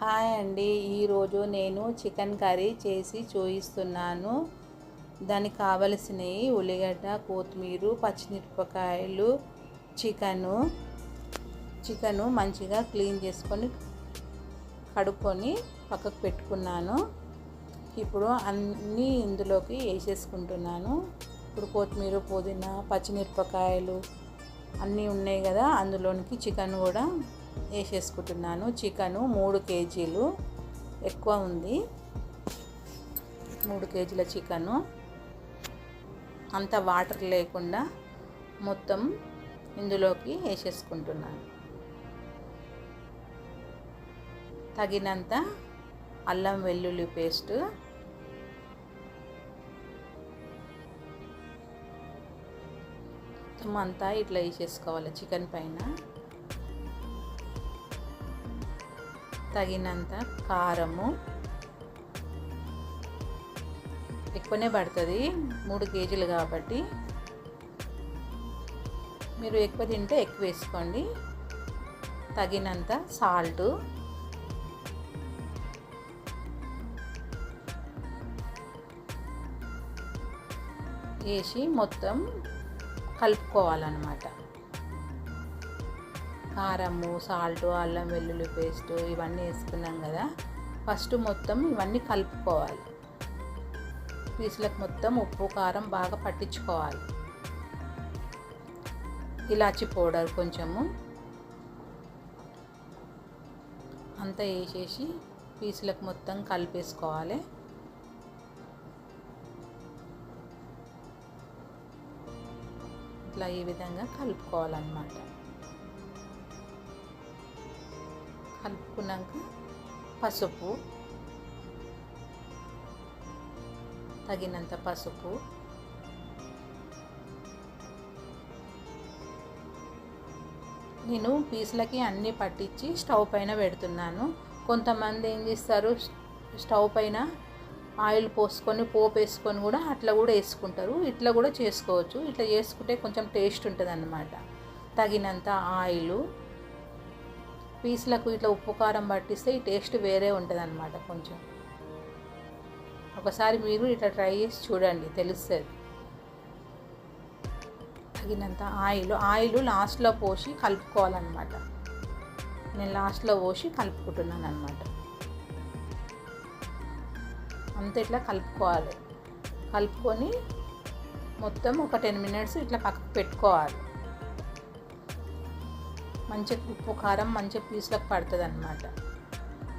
Hi అండి. ఈరోజు నేను చికెన్ కర్రీ చేసి చూపిస్తున్నాను దానికి కావలసినవి ఉల్లిగడ్డ కొత్తిమీర పచ్చిమిరపకాయలు చికెను. చికెను మంచిగా క్లీన్ చేసుకొని కడుక్కొని పక్కకు పెట్టుకున్నాను. ఇప్పుడు అన్నీ ఇందులోకి వేసేసుకుంటున్నాను. ఇప్పుడు కొత్తిమీర పుదీనా పచ్చిమిరపకాయలు అన్నీ ఉన్నాయి కదా అందులోనికి చికెన్ కూడా వేసేసుకుంటున్నాను. చికెను మూడు కేజీలు ఎక్కువ ఉంది. మూడు కేజీల చికెను. అంత వాటర్ లేకుండా మొత్తం ఇందులోకి వేసేసుకుంటున్నాను. తగినంత అల్లం వెల్లుల్లి పేస్ట్. మొత్తం అంతా ఇట్లా వేసేసుకోవాలి చికెన్ పైన. తగినంత కారము. ఎక్కువనే పడుతుంది మూడు కేజీలు కాబట్టి. మీరు ఎక్కువ తింటే ఎక్కువ వేసుకోండి. తగినంత సాల్ట్. వేసి మొత్తం కలుపుకోవాలన్నమాట. కారము సాల్ట్ అల్లం వెల్లుల్లి పేస్ట్ ఇవన్నీ వేసుకున్నాం కదా. ఫస్ట్ మొత్తం ఇవన్నీ కలుపుకోవాలి. పీసులకు మొత్తం ఉప్పు కారం బాగా పట్టించుకోవాలి. ఇలాచి పౌడర్ కొంచెము. అంతా వేసేసి పీసులకు మొత్తం కలిపేసుకోవాలి. ఇట్లా ఈ విధంగా కలుపుకోవాలన్నమాట. కలుపుకున్నాక పసుపు తగినంత పసుపు నేను పీసులకి అన్నీ పట్టించి స్టవ్ పైన పెడుతున్నాను. కొంతమంది ఏం చేస్తారు స్టవ్ పైన ఆయిల్ పోసుకొని పోపు వేసుకొని కూడా అట్లా కూడా వేసుకుంటారు. ఇట్లా కూడా చేసుకోవచ్చు. ఇట్లా చేసుకుంటే కొంచెం టేస్ట్ ఉంటుంది అన్నమాట తగినంత ఆయిలు పీసులకు ఇట్లా ఉప్పు కారం పట్టిస్తే ఈ టేస్ట్ వేరే ఉంటుంది అనమాట కొంచెం. ఒకసారి మీరు ఇట్లా ట్రై చేసి చూడండి తెలుస్తుంది. తగినంత ఆయిల్ ఆయిల్ లాస్ట్లో పోసి కలుపుకోవాలన్నమాట. నేను లాస్ట్లో పోసి కలుపుకుంటున్నాను అనమాట అంత ఇట్లా కలుపుకోవాలి. కలుపుకొని మొత్తం ఒక టెన్ మినిట్స్ ఇట్లా పక్కకు పెట్టుకోవాలి. మంచి ఉప్పు కారం మంచి పీసులకు పడుతుంది అనమాట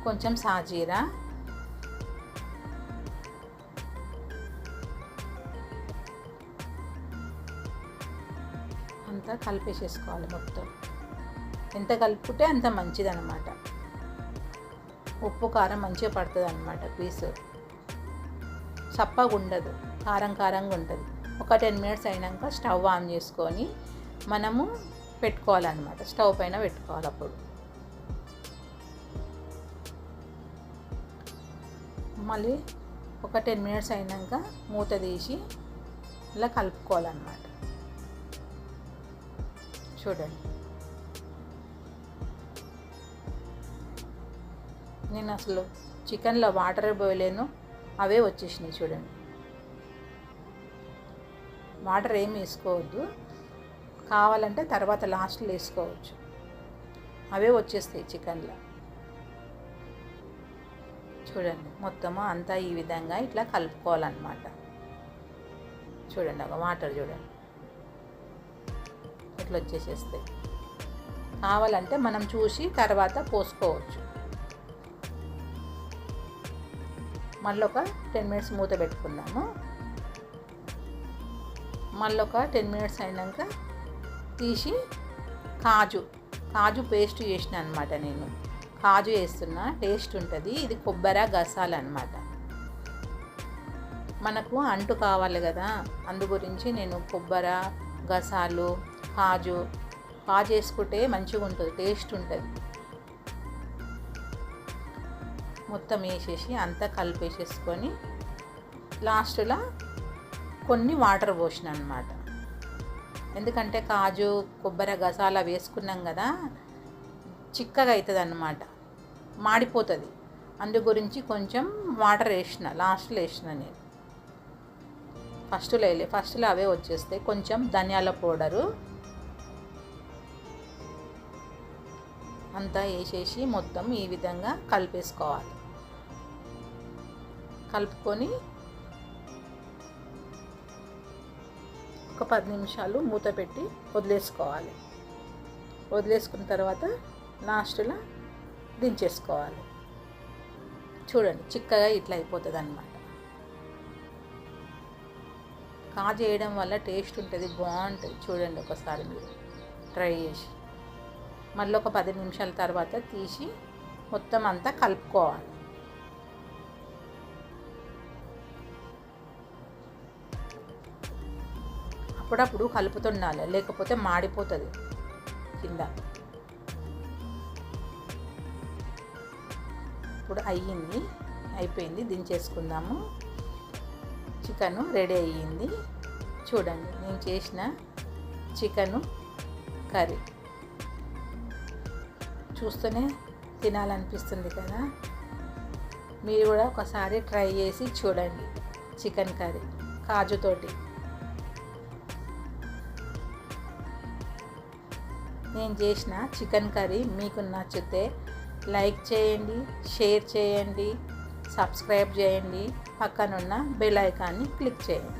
కొంచెం సాజీరా. అంతా కలిపేసేసుకోవాలి మొత్తం. ఎంత కలుపుకుంటే అంత మంచిది అనమాట ఉప్పు కారం మంచిగా పడుతుంది అనమాట పీసు. చప్పగా ఉండదు కారం కారంగా ఉంటుంది ఒక టెన్ మినిట్స్ అయినాక స్టవ్ ఆన్ చేసుకొని మనము పెట్టుకోవాలన్నమాట. స్టవ్ పైన పెట్టుకోవాలి అప్పుడు. మళ్ళీ ఒక టెన్ మినిట్స్ అయినాక మూత తీసి ఇలా కలుపుకోవాలన్నమాట. చూడండి. నేను అసలు చికెన్లో వాటర్ పోయలేను. అవే వచ్చేసినాయి చూడండి. వాటర్ ఏమి వేసుకోవద్దు. కావాలంటే తర్వాత లాస్ట్లో వేసుకోవచ్చు. అవే వచ్చేస్తాయి చికెన్లో. చూడండి మొత్తము అంతా ఈ విధంగా ఇట్లా కలుపుకోవాలన్నమాట. చూడండి ఒక వాటర్ చూడండి. ఇట్లా వచ్చేసేస్తాయి. కావాలంటే మనం చూసి తర్వాత పోసుకోవచ్చు. మళ్ళీ ఒక టెన్ మినిట్స్ మూత పెట్టుకుందాము. మళ్ళీ ఒక టెన్ మినిట్స్ అయినాక తీసి కాజు కాజు పేస్ట్ చేసిన అనమాట నేను. కాజు వేస్తున్నా టేస్ట్ ఉంటుంది. ఇది కొబ్బరి గసాలన్నమాట మనకు అంటు కావాలి కదా అందు గురించి నేను కొబ్బరి గసాలు కాజు కాజు వేసుకుంటే మంచిగా ఉంటుంది టేస్ట్ ఉంటుంది. మొత్తం వేసేసి అంతా కలిపేసేసుకొని లాస్ట్లో కొన్ని వాటర్ పోసిన అనమాట ఎందుకంటే కాజు కొబ్బరి గసాల వేసుకున్నాం కదా చిక్కగా అవుతుంది అన్నమాట మాడిపోతుంది. అందు గురించి కొంచెం వాటర్ వేసిన లాస్ట్లో వేసిన నేను. ఫస్ట్లో వేయలే ఫస్ట్లో అవే వచ్చేస్తాయి. కొంచెం ధనియాల పౌడరు. అంతా వేసేసి మొత్తం ఈ విధంగా కలిపేసుకోవాలి. కలుపుకొని ఒక పది నిమిషాలు మూత పెట్టి వదిలేసుకోవాలి. వదిలేసుకున్న తర్వాత లాస్ట్లో దించేసుకోవాలి. చూడండి చిక్కగా ఇట్లా అయిపోతుంది అనమాట కాజు వేయడం వల్ల టేస్ట్ ఉంటుంది బాగుంటుంది. చూడండి ఒకసారి మీరు ట్రై చేసి. మళ్ళీ ఒక పది నిమిషాల తర్వాత తీసి మొత్తం అంతా కలుపుకోవాలి. అప్పుడప్పుడు కలుపుతుండాలి లేకపోతే మాడిపోతుంది కింద. ఇప్పుడు అయ్యింది అయిపోయింది దించేసుకుందాము. చికెన్ రెడీ అయ్యింది. చూడండి నేను చేసిన చికెను కర్రీ. చూస్తూనే తినాలనిపిస్తుంది కదా. మీరు కూడా ఒకసారి ట్రై చేసి చూడండి చికెన్ కర్రీ కాజుతోటి నేను చేసిన చికెన్ కర్రీ మీకు నచ్చితే లైక్ చేయండి షేర్ చేయండి సబ్స్క్రైబ్ చేయండి. పక్కనున్న బెల్ ఐకాన్ని క్లిక్ చేయండి.